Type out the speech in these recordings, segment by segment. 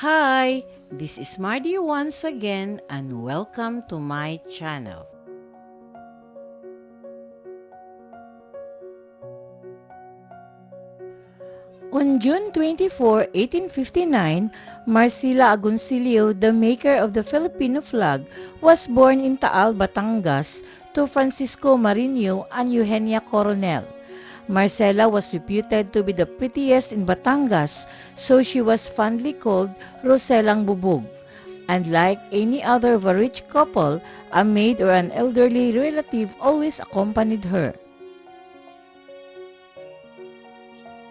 Hi, this is Mardy once again and welcome to my channel. On June 24, 1859, Marcela Agoncillo, the maker of the Filipino flag, was born in Taal, Batangas to Francisco Marinho and Eugenia Coronel. Marcela was reputed to be the prettiest in Batangas, so she was fondly called Roselang Bubog. And like any other rich couple, a maid or an elderly relative always accompanied her.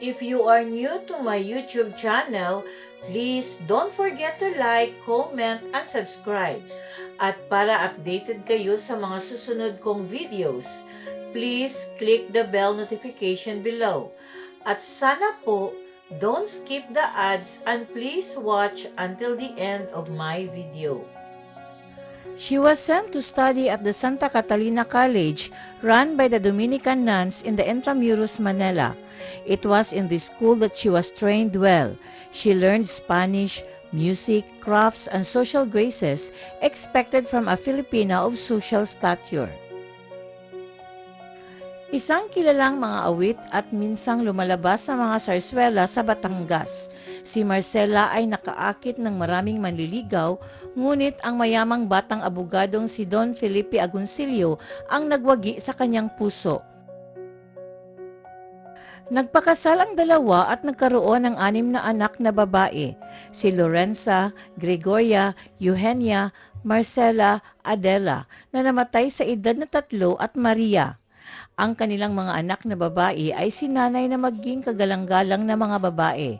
If you are new to my YouTube channel, please don't forget to like, comment, and subscribe. At para updated kayo sa mga susunod kong videos, please click the bell notification below. At sana po, don't skip the ads and please watch until the end of my video. She was sent to study at the Santa Catalina College run by the Dominican nuns in the Intramuros, Manila. It was in this school that she was trained well. She learned Spanish, music, crafts, and social graces expected from a Filipina of social stature. Isang kilalang mga awit at minsang lumalabas sa mga sarswela sa Batangas. Si Marcela ay nakaakit ng maraming manliligaw, ngunit ang mayamang batang abogadong si Don Felipe Agoncillo ang nagwagi sa kanyang puso. Nagpakasal ang dalawa at nagkaroon ng anim na anak na babae, si Lorenza, Gregoria, Eugenia, Marcela, Adela, na namatay sa edad na tatlo at Maria. Ang kanilang mga anak na babae ay sinanay na maging kagalang-galang na mga babae.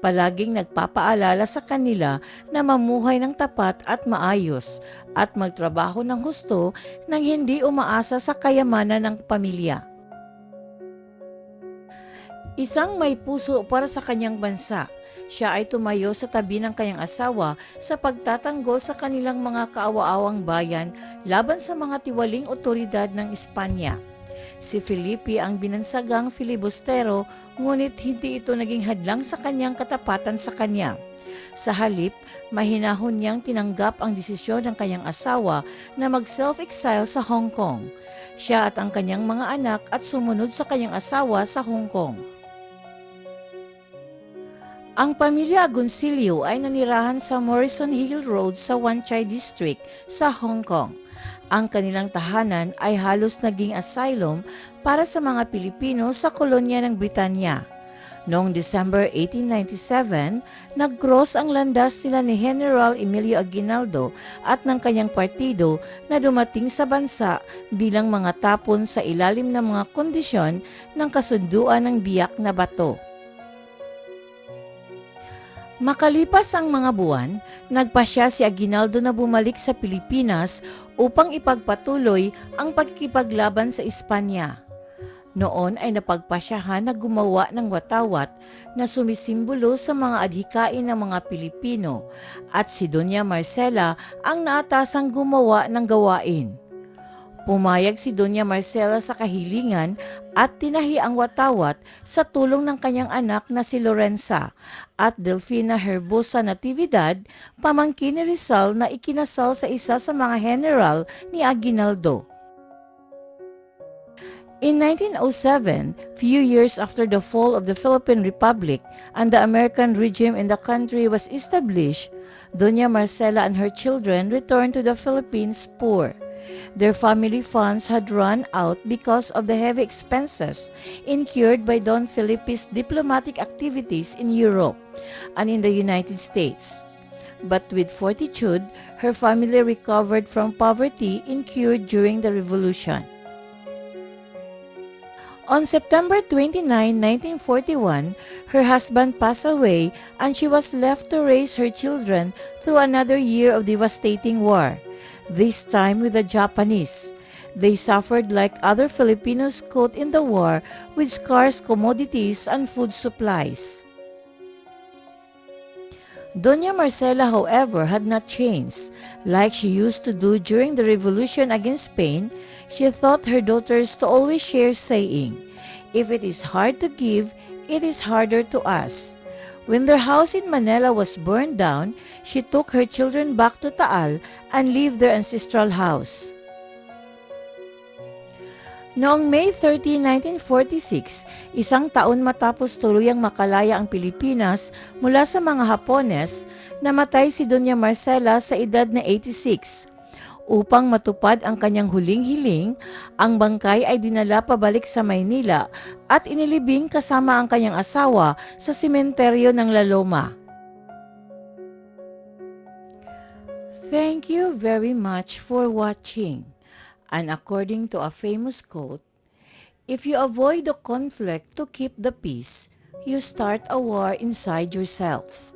Palaging nagpapaalala sa kanila na mamuhay ng tapat at maayos at magtrabaho ng husto nang hindi umaasa sa kayamanan ng pamilya. Isang may puso para sa kanyang bansa. Siya ay tumayo sa tabi ng kanyang asawa sa pagtatanggol sa kanilang mga kaawa-awang bayan laban sa mga tiwaling otoridad ng Espanya. Si Felipe ang binansagang filibustero ngunit hindi ito naging hadlang sa kanyang katapatan sa kanya. Sa halip, mahinahon niyang tinanggap ang desisyon ng kanyang asawa na mag-self-exile sa Hong Kong. Siya at ang kanyang mga anak at sumunod sa kanyang asawa sa Hong Kong. Ang pamilya Agoncillo ay nanirahan sa Morrison Hill Road sa Wan Chai District sa Hong Kong. Ang kanilang tahanan ay halos naging asylum para sa mga Pilipino sa kolonya ng Britanya. Noong December 1897, nag-cross ang landas nila ni General Emilio Aguinaldo at ng kanyang partido na dumating sa bansa bilang mga tapon sa ilalim ng mga kondisyon ng kasunduan ng biyak na bato. Makalipas ang mga buwan, nagpasya si Aguinaldo na bumalik sa Pilipinas upang ipagpatuloy ang pagkikipaglaban sa Espanya. Noon ay napagpasyahan na gumawa ng watawat na sumisimbolo sa mga adhikain ng mga Pilipino at si Doña Marcela ang naatasang gumawa ng gawain. Pumayag si Doña Marcela sa kahilingan at tinahi ang watawat sa tulong ng kanyang anak na si Lorenza at Delfina Herbosa Natividad, pamangkin ni Rizal na ikinasal sa isa sa mga general ni Aguinaldo. In 1907, few years after the fall of the Philippine Republic and the American regime in the country was established, Doña Marcela and her children returned to the Philippines poor. Their family funds had run out because of the heavy expenses incurred by Don Felipe's diplomatic activities in Europe and in the United States. But with fortitude, her family recovered from poverty incurred during the Revolution. On September 29, 1941, her husband passed away and she was left to raise her children through another year of devastating war this time with the Japanese. They suffered like other Filipinos caught in the war with scarce commodities and food supplies. Doña Marcela, however, had not changed. Like she used to do during the revolution against Spain, she taught her daughters to always share saying, If it is hard to give, it is harder to ask. When their house in Manila was burned down, she took her children back to Taal and lived their ancestral house. Noong May 30, 1946, isang taon matapos tuluyang makalaya ang Pilipinas mula sa mga Hapones, namatay si Doña Marcela sa edad na 86. Upang matupad ang kanyang huling hiling, ang bangkay ay dinala pabalik sa Maynila at inilibing kasama ang kanyang asawa sa sementeryo ng La Loma. Thank you very much for watching. And according to a famous quote, if you avoid the conflict to keep the peace, you start a war inside yourself.